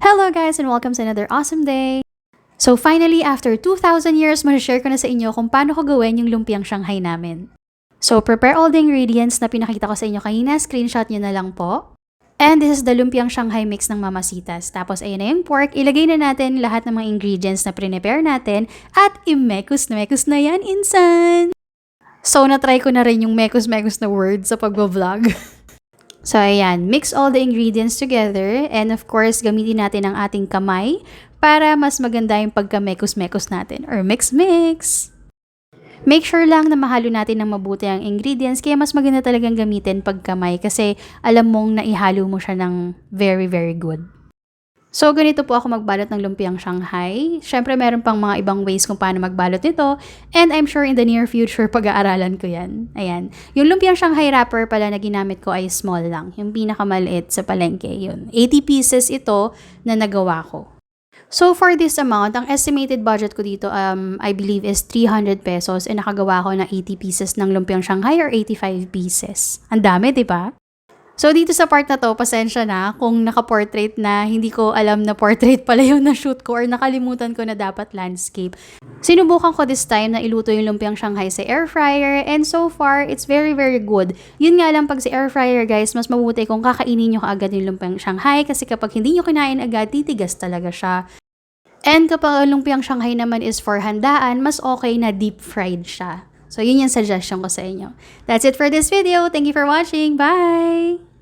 Hello guys and welcome to another awesome day! So finally, after 2,000 years, share ko na sa inyo kung paano ko gawin yung lumpiang Shanghai namin. So prepare all the ingredients na pinakita ko sa inyo kanina, screenshot nyo na lang po. And this is the lumpiang Shanghai mix ng Mamasitas. Tapos ayun na yung pork, ilagay na natin lahat ng mga ingredients na prepare natin at imekus na mekus na yan, insan! So na-try ko na rin yung mekus-mekus na word sa pagbablog. So, ayan, mix all the ingredients together and of course, gamitin natin ang ating kamay para mas maganda yung pagka-mekos-mekos natin or mix-mix. Make sure lang na mahalo natin ng mabuti ang ingredients kaya mas maganda talagang gamitin pag kamay kasi alam mong naihalo mo siya ng very, very good. So, ganito po ako magbalot ng lumpiang Shanghai. Siyempre, meron pang mga ibang ways kung paano magbalot nito. And I'm sure in the near future, pag-aaralan ko yan. Ayan. Yung lumpiang Shanghai wrapper pala na ginamit ko ay small lang. Yung pinakamaliit sa palengke. Yun. 80 pieces ito na nagawa ko. So, for this amount, ang estimated budget ko dito, um, I believe, is 300 pesos. And nakagawa ko ng 80 pieces ng lumpiang Shanghai or 85 pieces. Ang dami, di ba? So, dito sa part na to, pasensya na kung naka-portrait na hindi ko alam na portrait pala yung na-shoot ko or nakalimutan ko na dapat landscape. Sinubukan ko this time na iluto yung lumpiang Shanghai sa air fryer and so far, it's very, very good. Yun nga lang, pag sa air fryer guys, mas mabuti kung kakainin nyo kaagad yung lumpiang Shanghai kasi kapag hindi nyo kinain agad, titigas talaga siya. And kapag ang lumpiang Shanghai naman is for handaan, mas okay na deep fried siya. So, yun yung suggestion ko sa inyo. That's it for this video. Thank you for watching. Bye!